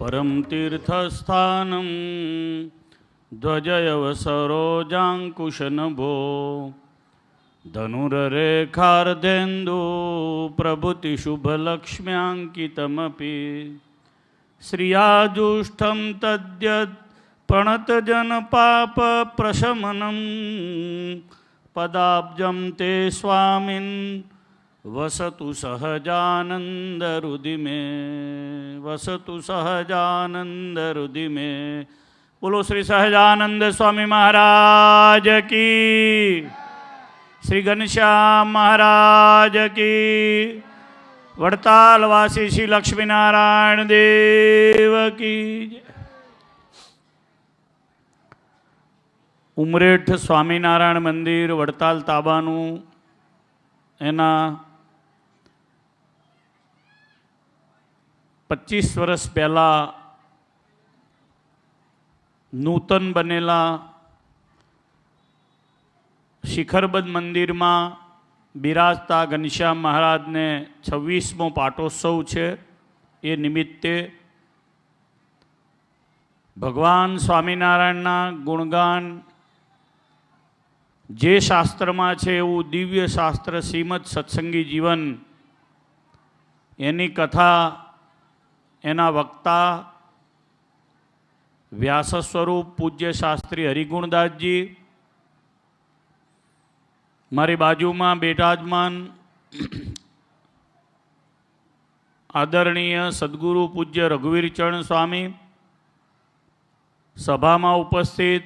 परं तीर्थस्थानं ध्वजयवसरोजाङ्कुशनभो धनुररेखार्धेन्दु प्रभृतिशुभलक्ष्म्याङ्कितमपि श्रियाजुष्टं तद्यत् प्रणतजनपापप्रशमनं पदाब्जं ते स्वामिन् વસતુ સહજાનંદ રુદિમે વસતુ સહજાનંદ રુદિમે બોલો શ્રી સહજાનંદ સ્વામી મહારાજ કી શ્રી ઘનશ્યામ મહારાજ કી વડતાલવાસી શ્રી લક્ષ્મીનારાયણ દેવ કી ઉમરેઠ સ્વામિનારાયણ મંદિર વડતાલ તાબાનું એના પચીસ વર્ષ પહેલાં નૂતન બનેલા શિખરબદ્ધ મંદિરમાં બિરાજતા ઘનશ્યામ મહારાજને છવ્વીસમો પાટોત્સવ છે એ નિમિત્તે ભગવાન સ્વામિનારાયણના ગુણગાન જે શાસ્ત્રમાં છે એવું દિવ્ય શાસ્ત્ર શ્રીમદ સત્સંગી જીવન એની કથા એના વક્તા વ્યાસ સ્વરૂપ પૂજ્ય શાસ્ત્રી હરિગુણદાસજી, મારી બાજુમાં બેટાજમાન, આદરણીય સદગુરુ પૂજ્ય રઘુવીરચરણ સ્વામી, સભામાં ઉપસ્થિત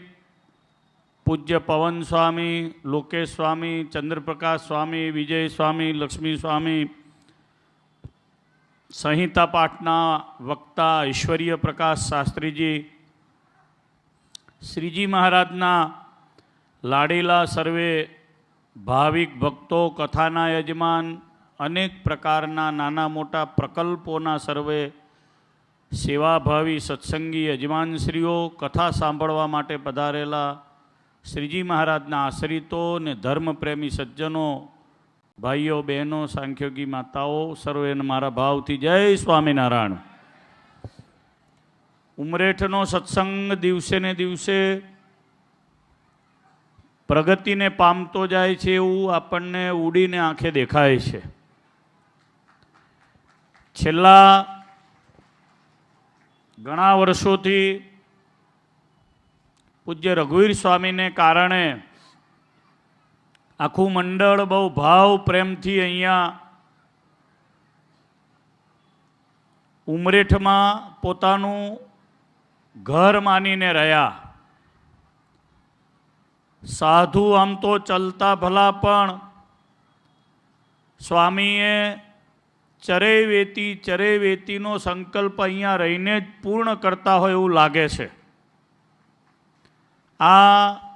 પૂજ્ય પવન સ્વામી, લોકેશ સ્વામી, ચંદ્રપ્રકાશ સ્વામી, વિજય સ્વામી, લક્ષ્મી સ્વામી સંહિતા પાઠના વક્તા ઈશ્વરીય પ્રકાશ શાસ્ત્રીજી, શ્રીજી મહારાજના લાડીલા સર્વે ભાવિક ભક્તો, કથાના યજમાન, અનેક પ્રકારના નાના મોટા પ્રકલ્પોના સર્વે સેવાભાવી સત્સંગી યજમાનશ્રીઓ કથા સાંભળવા માટે પધારેલા શ્રીજી મહારાજના આશ્રિતો ને ધર્મપ્રેમી સજ્જનો ભાઈઓ, બહેનો, સાંખ્યોગી માતાઓ, સર્વેને મારા ભાવથી જય સ્વામિનારાયણ. ઉમરેઠનો સત્સંગ દિવસે ને દિવસે પ્રગતિને પામતો જાય છે એવું આપણને ઉડીને આંખે દેખાય છે. છેલ્લા ઘણા વર્ષોથી પૂજ્ય રઘુવીર સ્વામીને કારણે આખું મંડળ બહુ ભાવ પ્રેમથી અહીંયા ઉમરેઠમાં પોતાનું ઘર માનીને રહ્યા. સાધુ આમ તો ચલતા ભલા પણ સ્વામીએ ચરે વેતી ચરે વેતીનો સંકલ્પ અહીંયા રહીને જ પૂર્ણ કરતા હોય એવું લાગે છે. આ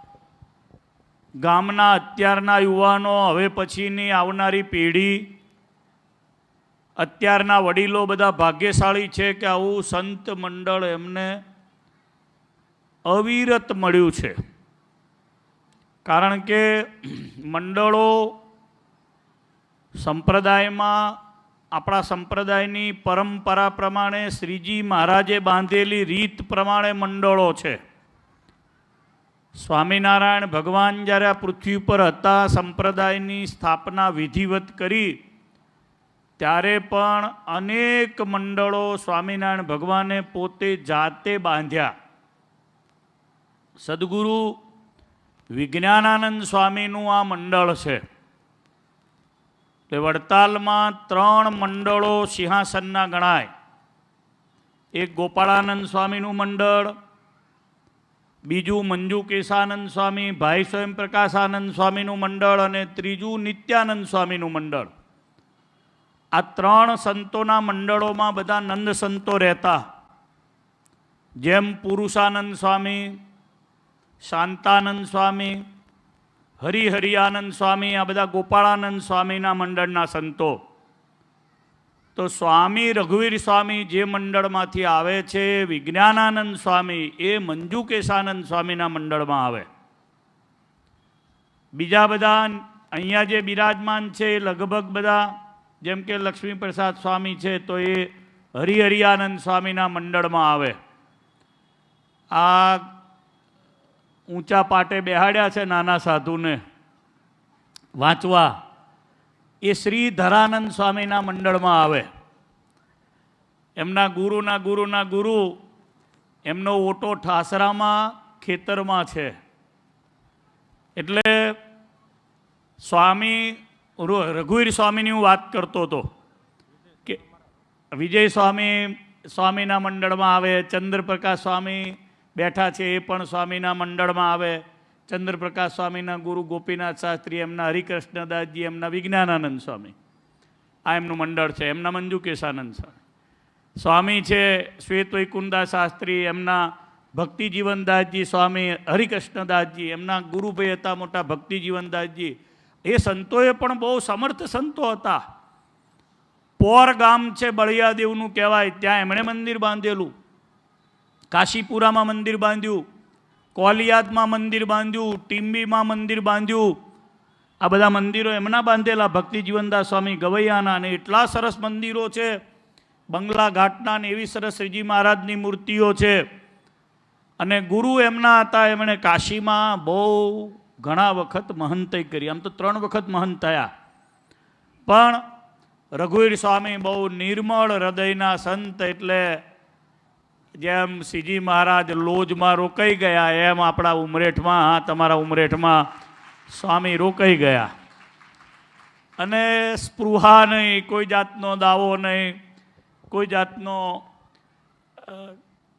ગામના અત્યારના યુવાનો હવે પછીની આવનારી પેઢી, અત્યારના વડીલો બધા ભાગ્યશાળી છે કે આવું સંત મંડળ એમને અવિરત મળ્યું છે. કારણ કે મંડળો સંપ્રદાયમાં, આપણા સંપ્રદાયની પરંપરા પ્રમાણે શ્રીજી મહારાજે બાંધેલી રીત પ્રમાણે મંડળો છે. સ્વામિનારાયણ ભગવાન જ્યારે આ પૃથ્વી પર હતા, સંપ્રદાયની સ્થાપના વિધિવત કરી, ત્યારે પણ અનેક મંડળો સ્વામિનારાયણ ભગવાને પોતે જાતે બાંધ્યા. સદગુરુ વિજ્ઞાનાનંદ સ્વામીનું આ મંડળ છે. એટલે વડતાલમાં ત્રણ મંડળો સિંહાસનના ગણાય. એક ગોપાળાનંદ સ્વામીનું મંડળ બીજું મંજુ કેશાનંદ સ્વામી, ભાઈ સ્વયં પ્રકાશાનંદ સ્વામીનું મંડળ અને ત્રીજું નિત્યાનંદ સ્વામીનું મંડળ. આ ત્રણ સંતોના મંડળોમાં બધા નંદ સંતો રહેતા. જેમ પુરુષાનંદ સ્વામી, શાંતાનંદ સ્વામી, હરિહરિયાનંદ સ્વામી, આ બધા ગોપાળાનંદ સ્વામીના મંડળના સંતો. તો સ્વામી રઘુવીર સ્વામી જે મંડળમાંથી આવે છે, વિજ્ઞાનાનંદ સ્વામી, એ મંજુ કેશાનંદ સ્વામીના મંડળમાં આવે. બીજા બધા અહીંયા જે બિરાજમાન છે એ લગભગ બધા, જેમ કે લક્ષ્મીપ્રસાદ સ્વામી છે, તો એ હરિહરિયાનંદ સ્વામીના મંડળમાં આવે. આ ઊંચા પાટે બેહાડ્યા છે નાના સાધુને. વાંચવા. એ શ્રી ધરાનંદ સ્વામીના મંડળમાં આવે. એમના ગુરુના ગુરુના ગુરુ એમનો ઓટો ઠાસરામાં ખેતરમાં છે. એટલે સ્વામી રઘુવીર સ્વામીની હું વાત કરતો હતો કે વિજય સ્વામી સ્વામીના મંડળમાં આવે, ચંદ્રપ્રકાશ સ્વામી બેઠા છે એ પણ સ્વામીના મંડળમાં આવે. ચંદ્રપ્રકાશ સ્વામીના ગુરુ ગોપીનાથ શાસ્ત્રી, એમના હરિકૃષ્ણદાસજી, એમના વિજ્ઞાનાનંદ સ્વામી. આ એમનું મંડળ છે, એમના મંજુકેશાનંદ સ્વામી. સ્વામી છે શ્વેત વૈકુંદા શાસ્ત્રી, એમના ભક્તિ જીવનદાસજી સ્વામી, હરિકૃષ્ણદાસજી, એમના ગુરુભાઈ હતા, મોટા ભક્તિ જીવનદાસજી એ સંતોએ પણ બહુ સમર્થ સંતો હતા. પોર ગામ છે બળિયાદેવનું કહેવાય, ત્યાં એમણે મંદિર બાંધેલું. કાશીપુરામાં મંદિર બાંધ્યું. કોલિયાદમાં મંદિર બાંધ્યું ટીમ્બીમાં મંદિર બાંધ્યું. આ બધા મંદિરો એમના બાંધેલા. ભક્તિ જીવનદાસ સ્વામી ગવૈયાના અને એટલા સરસ મંદિરો છે. બંગલા ઘાટના ને એવી સરસ શ્રીજી મહારાજની મૂર્તિઓ છે. અને ગુરુ એમના હતા, એમણે કાશીમાં બહુ ઘણા વખત મહંતય કરી. આમ તો ત્રણ વખત મહંત થયા. પણ રઘુવીર સ્વામી બહુ નિર્મળ હૃદયના સંત એટલે જેમ શ્રીજી મહારાજ લોજમાં રોકાઈ ગયા, એમ આપણા ઉમરેઠમાં, હા, તમારા ઉમરેઠમાં સ્વામી રોકાઈ ગયા. અને સ્પૃહા નહીં, કોઈ જાતનો દાવો નહીં, કોઈ જાતનો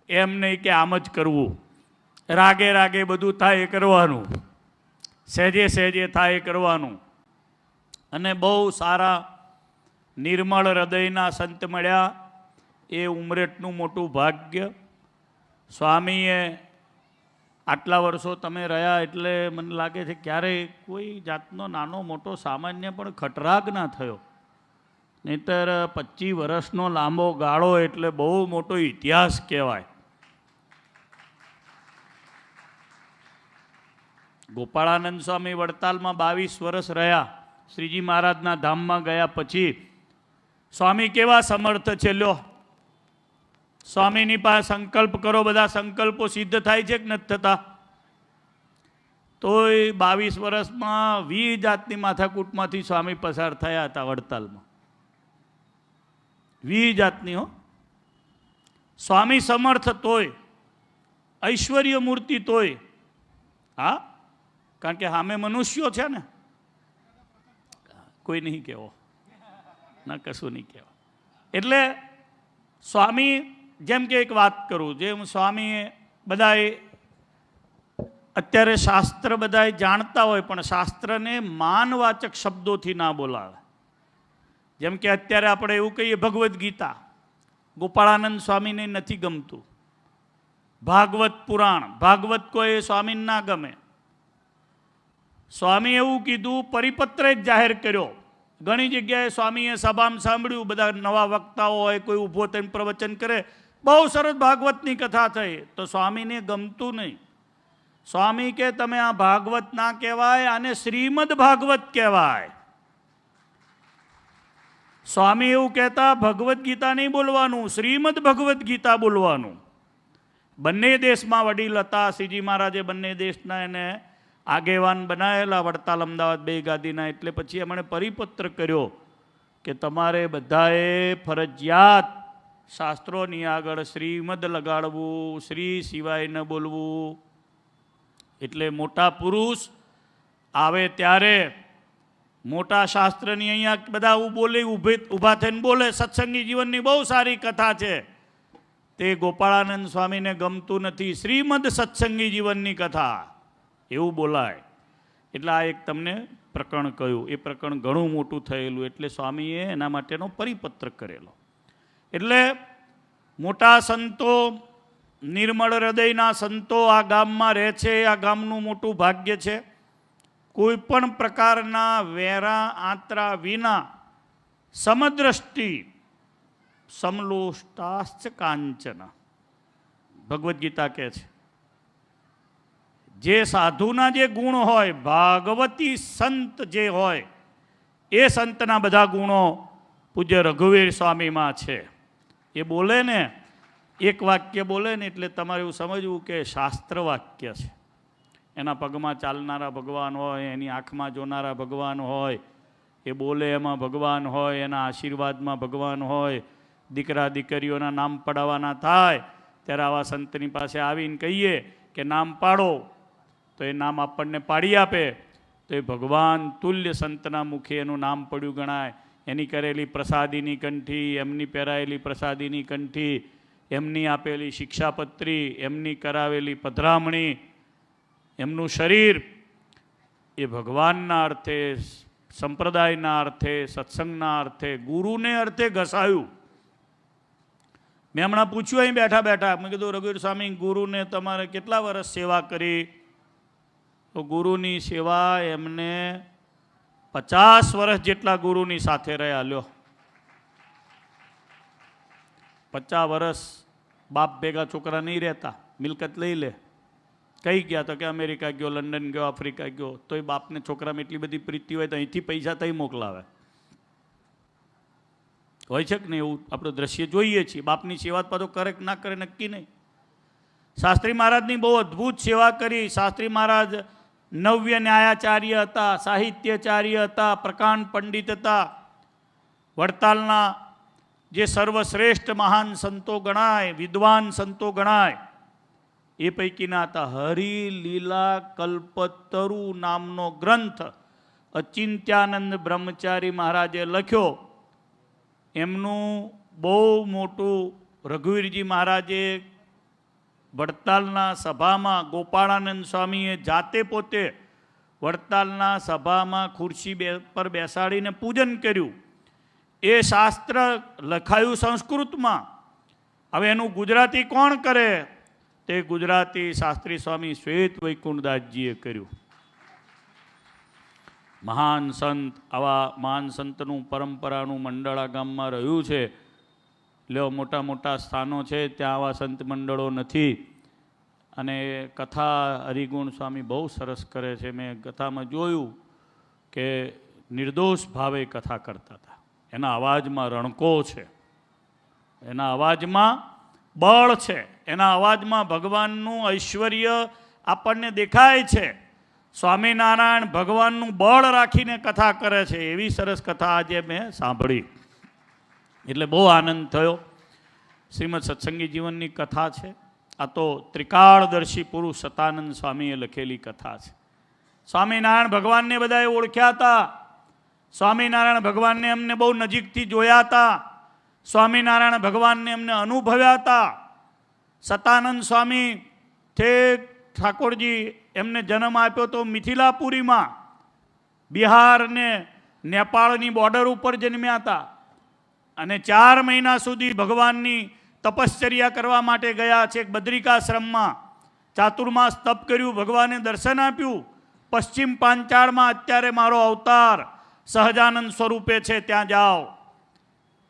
એમ નહીં કે આમ જ કરવું. રાગે રાગે બધું થાય એ કરવાનું. સહેજે સહેજે થાય એ કરવાનું. અને બહુ સારા નિર્મળ હૃદયના સંત મળ્યા. એ ઉમરેઠનું મોટું ભાગ્ય. સ્વામીએ આટલા વર્ષો તમે રહ્યા એટલે મને લાગે છે ક્યારેય કોઈ જાતનો નાનો મોટો સામાન્ય પણ ખટરાગ ના થયો. નહીતર પચીસ વર્ષનો લાંબો ગાળો એટલે બહુ મોટો ઇતિહાસ કહેવાય. ગોપાળાનંદ સ્વામી વડતાલમાં બાવીસ વર્ષ રહ્યા. શ્રીજી મહારાજના ધામમાં ગયા પછી, સ્વામી કેવા સમર્થ છે લ્યો? સ્વામીની પાસે સંકલ્પ કરો, બધા સંકલ્પો સિદ્ધ થાય છે કે નથી થતા? તોય બાવીસ વર્ષમાં વી જાતની માથાકૂટમાંથી સ્વામી પસાર થયા હતા વડતાલમાં. વી જાતની, હો. સ્વામી સમર્થ તોય, ઐશ્વર્ય મૂર્તિ તોય. હા? કારણ કે સામે મનુષ્યો છે ને. કોઈ નહીં કહેવો ના કશું નહીં કહેવા એટલે સ્વામી જેમ કે એક વાત કરું જેમ સ્વામીએ બધાએ, અત્યારે શાસ્ત્ર બધાએ જાણતા હોય, પણ શાસ્ત્રને માનવાચક શબ્દોથી ના બોલાવે. જેમ કે અત્યારે આપણે એવું કહીએ, ભગવદ્ ગીતા. ગોપાળાનંદ સ્વામીને નથી ગમતું. ભાગવત પુરાણ. ભાગવત કોઈ સ્વામીને ના ગમે. સ્વામી એવું કીધું, પરિપત્ર જ જાહેર કર્યો. ઘણી જગ્યાએ સ્વામીએ સભામાં સાંભળ્યું, બધા નવા વક્તાઓ હોય, કોઈ ઊભો થઈને પ્રવચન કરે. બહુ સરસ ભાગવતની કથા થઈ. તો સ્વામીને ગમતું નહીં. સ્વામી કે, તમે આ ભાગવત ના કહેવાય આને શ્રીમદ ભાગવત કહેવાય. સ્વામી એવું કહેતા, ભગવદ્ ગીતા નહીં બોલવાનું, શ્રીમદ ભગવદ્ ગીતા બોલવાનું. બંને દેશમાં વડીલ હતા, શ્રીજી મહારાજે બંને દેશના એને આગેવાન બનાવેલા વડતાલ અમદાવાદ બે ગાદીના, એટલે પછી એમણે પરિપત્ર કર્યો કે, તમારે બધાએ ફરજિયાત શાસ્ત્રોની આગળ શ્રીમદ લગાડવું, શ્રી સિવાય ન બોલવું. એટલે મોટા પુરુષ આવે ત્યારે મોટા શાસ્ત્રની અહીંયા બધા બોલે ઊભે ઊભા થઈને બોલે. સત્સંગી જીવનની બહુ સારી કથા છે. તે ગોપાળાનંદ સ્વામીને ગમતું નથી. શ્રીમદ સત્સંગી જીવનની કથા. એવું બોલાય. એટલે આ એક તમને પ્રકરણ કહ્યું. એ પ્રકરણ ઘણું મોટું થયેલું. એટલે સ્વામીએ એના માટેનો પરિપત્ર કરેલો. એટલે મોટા સંતો, નિર્મળ હૃદયના સંતો આ ગામમાં રહે છે, આ ગામનું મોટું ભાગ્ય છે. કોઈ પણ પ્રકારના વેરા આંતરા વિના સમદ્રષ્ટિ સમલોષ્ટાશ્ચ કાંચન. ભગવદ્ ગીતા કહે છે. જે સાધુના જે ગુણ હોય, ભાગવતી સંત જે હોય, એ સંતના બધા ગુણો પૂજ્ય રઘુવીર સ્વામીમાં છે. એ બોલે ને, એક વાક્ય બોલે ને એટલે તમારે એવું સમજવું કે શાસ્ત્ર વાક્ય છે. એના પગમાં ચાલનારા ભગવાન હોય, એની આંખમાં જોનારા ભગવાન હોય, એ બોલે એમાં ભગવાન હોય, એના આશીર્વાદમાં ભગવાન હોય, દીકરા દીકરીઓના નામ પડાવવાના થાય, ત્યારે આવા સંતની પાસે આવીને કહીએ કે નામ પાડો, તો એ નામ આપણને પાડી આપે, તો એ ભગવાન તુલ્ય સંતના મુખે એનું નામ પડ્યું ગણાય. એની કરેલી પ્રસાદીની કંઠી, એમની પહેરાયેલી પ્રસાદીની કંઠી, એમની આપેલી શિક્ષાપત્રી, એમની કરાવેલી પધરામણી, એમનું શરીર, એ ભગવાનના અર્થે, સંપ્રદાયના અર્થે, સત્સંગના અર્થે, ગુરુને અર્થે ઘસાયું. મેં હમણાં પૂછ્યું, અહીં બેઠા બેઠા. મેં કીધું, રઘુવીર સ્વામી, ગુરુને તમારે કેટલા વર્ષ સેવા કરી? તો ગુરુની સેવા એમને પચાસ વર્ષ જેટલા ગુરુની સાથે રહ્યા, લ્યો. પચાસ વર્ષ બાપ ભેગા છોકરા નહીં રહેતા, મિલકત લઈ લે. કઈ ગયા તો કે અમેરિકા ગયો, લંડન ગયો, આફ્રિકા ગયો તો એ બાપને છોકરામાં એટલી બધી પ્રીતિ હોય તો અહીંથી પૈસા તઈ મોકલાવે. હોય છે કે નહીં એવું? આપણે દ્રશ્ય જોઈએ છીએ. બાપની સેવા પાછો કરે ના કરે નક્કી નહીં. શાસ્ત્રી મહારાજની બહુ અદ્ભુત સેવા કરી. શાસ્ત્રી મહારાજ નવ્ય ન્યાયાચાર્ય હતા, સાહિત્યચાર્ય હતા, પ્રકાંડ પંડિત હતા. વડતાલના જે સર્વશ્રેષ્ઠ મહાન સંતો ગણાય, વિદ્વાન સંતો ગણાય, એ પૈકીના હતા હરિ લીલા કલ્પતરુ નામનો ગ્રંથ અચિંત્યાનંદ બ્રહ્મચારી મહારાજે લખ્યો. એમનું બહુ મોટું રઘુવીરજી મહારાજે વડતાલના સભામાં ગોપાળાનંદ સ્વામીએ જાતે પોતે વડતાલના સભામાં ખુરશી બે પર બેસાડીને પૂજન કર્યું. એ શાસ્ત્ર લખાયું સંસ્કૃતમાં. હવે એનું ગુજરાતી કોણ કરે? તે ગુજરાતી શાસ્ત્રી સ્વામી શ્વેત વૈકુંઠદાસજીએ કર્યું. મહાન સંત, આવા મહાન સંતનું પરંપરાનું મંડળા ગામમાં રહ્યું છે. લ્યો, મોટા મોટા સ્થાનો છે, ત્યાં આવા સંત મંડળો નથી. અને કથા હરિગુણ સ્વામી બહુ સરસ કરે છે. મેં કથામાં જોયું કે નિર્દોષ ભાવે કથા કરતા હતા. એના અવાજમાં રણકો છે. એના અવાજમાં બળ છે. એના અવાજમાં ભગવાનનું ઐશ્વર્ય આપણને દેખાય છે. સ્વામિનારાયણ ભગવાનનું બળ રાખીને કથા કરે છે. એવી સરસ કથા આજે મેં સાંભળી. એટલે બહુ આનંદ થયો. શ્રીમદ સત્સંગી જીવનની કથા છે. આ તો ત્રિકાળદર્શી પુરુષ સતાનંદ સ્વામીએ લખેલી કથા છે. સ્વામિનારાયણ ભગવાનને બધાએ ઓળખ્યા હતા. સ્વામિનારાયણ ભગવાનને અમને બહુ નજીકથી જોયા હતા. સ્વામિનારાયણ ભગવાનને એમને અનુભવ્યા હતા. સતાનંદ સ્વામી ઠેક ઠાકોરજી એમને જન્મ આપ્યો તો મિથિલાપુરીમાં. બિહાર ને નેપાળની બોર્ડર ઉપર જન્મ્યા હતા. અને ચાર મહિના સુધી ભગવાનની તપશ્ચર્યા કરવા માટે ગયા છે બદ્રિકાશ્રમમાં. ચાતુર્માસ તપ કર્યું, ભગવાને દર્શન આપ્યું. પશ્ચિમ પાંચાળમાં અત્યારે મારો અવતાર સહજાનંદ સ્વરૂપે છે, ત્યાં જાઓ.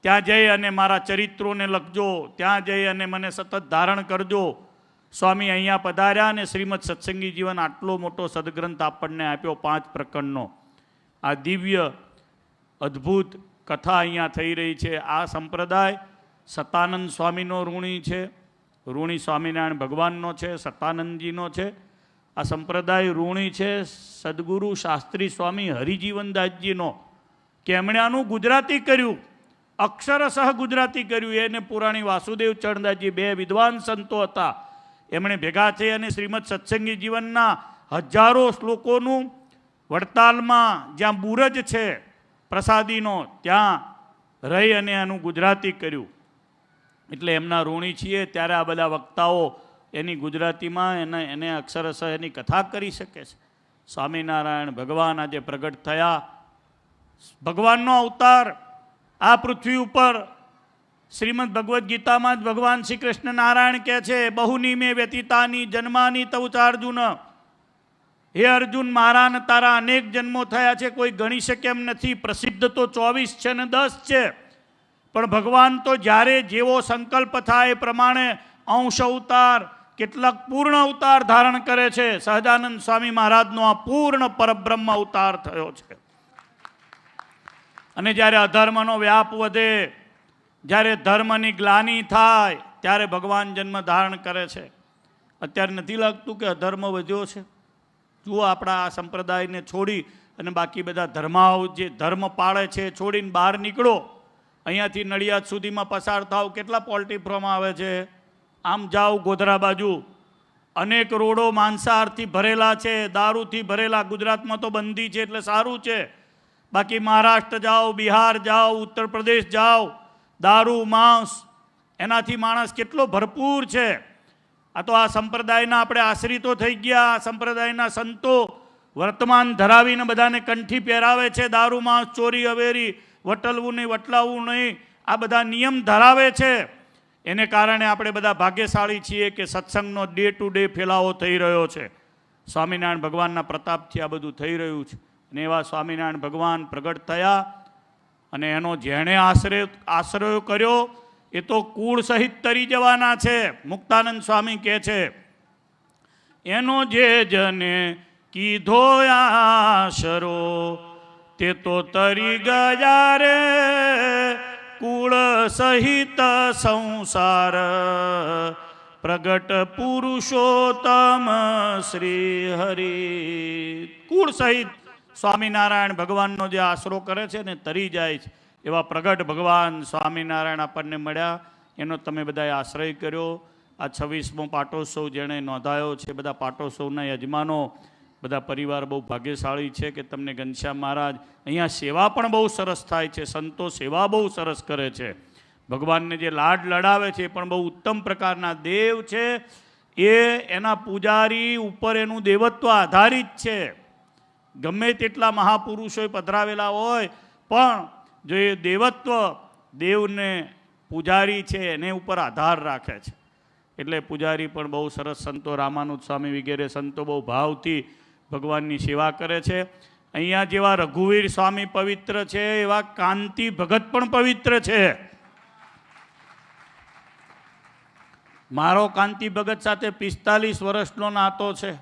ત્યાં જઈ અને મારા ચરિત્રોને લખજો. ત્યાં જઈ અને મને સતત ધારણ કરજો. સ્વામી અહીંયા પધાર્યા અને શ્રીમદ સત્સંગી જીવન આટલો મોટો સદગ્રંથ આપણને આપ્યો પાંચ પ્રકરણનો. આ દિવ્ય, અદ્ભુત કથા અહીંયા થઈ રહી છે. આ સંપ્રદાય સતાનંદ સ્વામીનો ઋણી છે. ઋણી સ્વામિનારાયણ ભગવાનનો છે, સતાનંદજીનો છે. આ સંપ્રદાય ઋણી છે. સદગુરુ શાસ્ત્રી સ્વામી હરિજીવનદાસજીનો. કે એમણે આનું ગુજરાતી કર્યું. અક્ષરસહ ગુજરાતી કર્યું. એને પુરાણી વાસુદેવ ચરણદાસજી બે વિદ્વાન સંતો હતા. એમણે ભેગા થઈ અને શ્રીમદ સત્સંગી જીવનના હજારો શ્લોકોનું વડતાલમાં જ્યાં બુરજ છે પ્રસાદીનો ત્યાં રહી અને એનું ગુજરાતી કર્યું. એટલે એમના ઋણી છીએ, ત્યારે આ બધા વક્તાઓ એની ગુજરાતીમાં એને એને અક્ષરશઃ એની કથા કરી શકે છે. સ્વામિનારાયણ ભગવાન આજે પ્રગટ થયા. ભગવાનનો અવતાર આ પૃથ્વી ઉપર શ્રીમદ ભગવદ્ ગીતામાં જ ભગવાન શ્રી કૃષ્ણ નારાયણ કહે છે, બહુની મેં વ્યતીતાની જન્માની તવ અર્જુન હે અર્જુન, મારા ને તારા અનેક જન્મો થયા છે, કોઈ ગણી શકે એમ નથી. પ્રસિદ્ધ તો ચોવીસ છે ને દસ છે. પણ ભગવાન તો જ્યારે જેવો સંકલ્પ થાય એ પ્રમાણે અંશ અવતાર, કેટલાક પૂર્ણ અવતાર ધારણ કરે છે. સહજાનંદ સ્વામી મહારાજનો આ પૂર્ણ પરબ્રહ્મ અવતાર થયો છે. અને જ્યારે અધર્મનો વ્યાપ વધે, જ્યારે ધર્મની ગ્લાની થાય, ત્યારે ભગવાન જન્મ ધારણ કરે છે. અત્યારે નથી લાગતું કે અધર્મ વધ્યો છે? જુઓ આપણા આ સંપ્રદાયને છોડી અને બાકી બધા ધર્માઓ જે ધર્મ પાળે છે છોડીને બહાર નીકળો. અહીંયાથી નડિયાદ સુધીમાં પસાર થાવ કેટલા પોલ્ટ્રી ફાર્મ આવે છે? આમ જાઓ ગોધરા બાજુ. અનેક રોડો માંસાહારથી ભરેલા છે, દારૂથી ભરેલા. ગુજરાતમાં તો બંધી છે એટલે સારું છે. બાકી મહારાષ્ટ્ર જાઓ બિહાર જાઓ ઉત્તર પ્રદેશ જાઓ દારૂ, માંસ, એનાથી માણસ કેટલો ભરપૂર છે. આ તો આ સંપ્રદાયના આપણે આશ્રિતો થઈ ગયા, આ સંપ્રદાયના સંતો વર્તમાન ધરાવીને બધાને કંઠી પહેરાવે છે, દારૂ, માંસ, ચોરી અવેરી વટલવું નહીં, વટલાવવું નહીં, આ બધા નિયમ ધરાવે છે. એને કારણે આપણે બધા ભાગ્યશાળી છીએ કે સત્સંગનો ડે ટુ ડે ફેલાવો થઈ રહ્યો છે. સ્વામિનારાયણ ભગવાનના પ્રતાપથી આ બધું થઈ રહ્યું છે. અને એવા સ્વામિનારાયણ ભગવાન પ્રગટ થયા અને એનો જેણે આશ્રય આશ્રયો કર્યો એ તો કુળ સહિત તરી જવાના છે. મુક્તાનંદ સ્વામી કહે છે, એનો જે જને કીધો આશરો, તે તો તરી ગયા રે. કુળ સહિત સંસાર, પ્રગટ પુરુષોત્તમ શ્રી હરિ. કુળ સહિત સ્વામિનારાયણ ભગવાનનો જે આશરો કરે છે ને તરી જાય છે. એવા પ્રગટ ભગવાન સ્વામિનારાયણ આપણને મળ્યા. એનો તમે બધાએ આશ્રય કર્યો. આ છવ્વીસમો પાટોત્સવ જેણે નોંધાયો છે, બધા પાટોત્સવના યજમાનો, બધા પરિવાર બહુ ભાગ્યશાળી છે કે તમને ઘનશ્યામ મહારાજ, અહીંયા સેવા પણ બહુ સરસ થાય છે, સંતો સેવા બહુ સરસ કરે છે. ભગવાનને જે લાડ લડાવે છે એ પણ બહુ ઉત્તમ પ્રકારના દેવ છે. એ એના પૂજારી ઉપર એનું દેવત્વ આધારિત છે. ગમે તેટલા મહાપુરુષોએ પધરાવેલા હોય, પણ જો એ દેવત્વ દેવને પૂજારી છે, એને ઉપર આધાર રાખે છે. એટલે પૂજારી પણ બહુ સરસ સંતો રામાનુજ સ્વામી વગેરે સંતો બહુ ભાવથી ભગવાનની સેવા કરે છે. અહીંયા જેવા રઘુવીર સ્વામી પવિત્ર છે, એવા કાંતિ ભગત પણ પવિત્ર છે. મારો કાંતિ ભગત સાથે પિસ્તાલીસ વર્ષનો નાતો છે.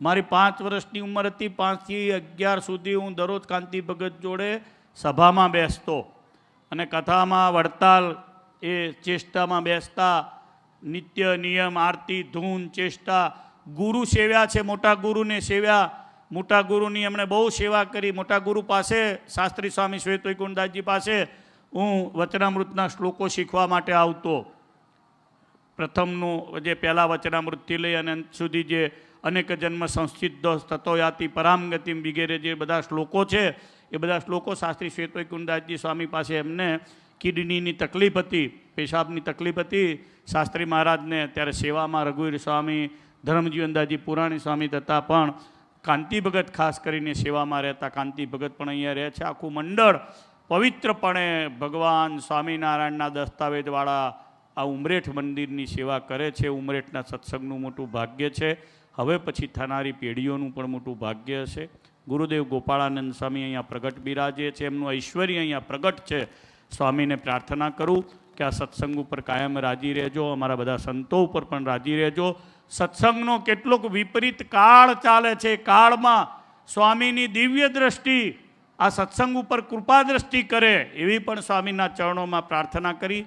મારી પાંચ વર્ષની ઉંમર હતી, પાંચથી અગિયાર સુધી હું દરરોજ કાંતિ ભગત જોડે સભામાં બેસતો અને કથામાં વડતાલ એ ચેષ્ટામાં બેસતા, નિત્ય નિયમ, આરતી, ધૂન, ચેષ્ટા, ગુરુ સેવ્યા છે, મોટા ગુરુને સેવ્યા. મોટા ગુરુની એમણે બહુ સેવા કરી. મોટા ગુરુ પાસે, શાસ્ત્રી સ્વામી શ્વેતવૈકુંઠદાસજી પાસે હું વચનામૃતના શ્લોકો શીખવા માટે આવતો. પ્રથમનું જે પહેલાં વચનામૃતથી લઈ અને અંત સુધી જે અનેક જન્મ સંસ્થિત થતો યાતિ પરામગતિમ વગેરે જે બધા શ્લોકો છે એ બધા શ્લોકો શાસ્ત્રી શ્વેત કુંદાસજી સ્વામી પાસે એમને કિડનીની તકલીફ હતી, પેશાબની તકલીફ હતી. શાસ્ત્રી મહારાજને ત્યારે સેવામાં રઘુવીર સ્વામી ધર્મજીવનદાસજી પુરાણી સ્વામી તથા પણ કાંતિ ભગત ખાસ કરીને સેવામાં રહેતા. કાંતિ ભગત પણ અહીંયા રહે છે. આખું મંડળ પવિત્રપણે ભગવાન સ્વામિનારાયણના દસ્તાવેજવાળા આ ઉમરેઠ મંદિરની સેવા કરે છે. ઉમરેઠના સત્સંગનું મોટું ભાગ્ય છે. હવે પછી થનારી પેઢીઓનું પણ મોટું ભાગ્ય હશે. ગુરુદેવ ગોપાળાનંદ સ્વામી અહીંયા પ્રગટ બિરાજે છે, એમનું ઐશ્વર્ય અહીંયા પ્રગટ છે. સ્વામીને પ્રાર્થના કરું કે આ સત્સંગ ઉપર કાયમ રાજી રહેજો, અમારા બધા સંતો ઉપર પણ રાજી રહેજો. સત્સંગનો કેટલોક વિપરીત કાળ ચાલે છે કાળમાં સ્વામીની દિવ્ય દ્રષ્ટિ આ સત્સંગ ઉપર કૃપા દ્રષ્ટિ કરે એવી પણ સ્વામીના ચરણોમાં પ્રાર્થના કરી.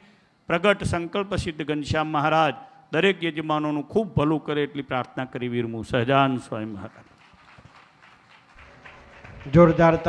પ્રગટ સંકલ્પ સિદ્ધ ઘનશ્યામ મહારાજ દરેક યજમાનોનું ખૂબ ભલું કરે એટલી પ્રાર્થના કરી વીરમું. સહજાન સ્વામી મહારાજ. જોરદાર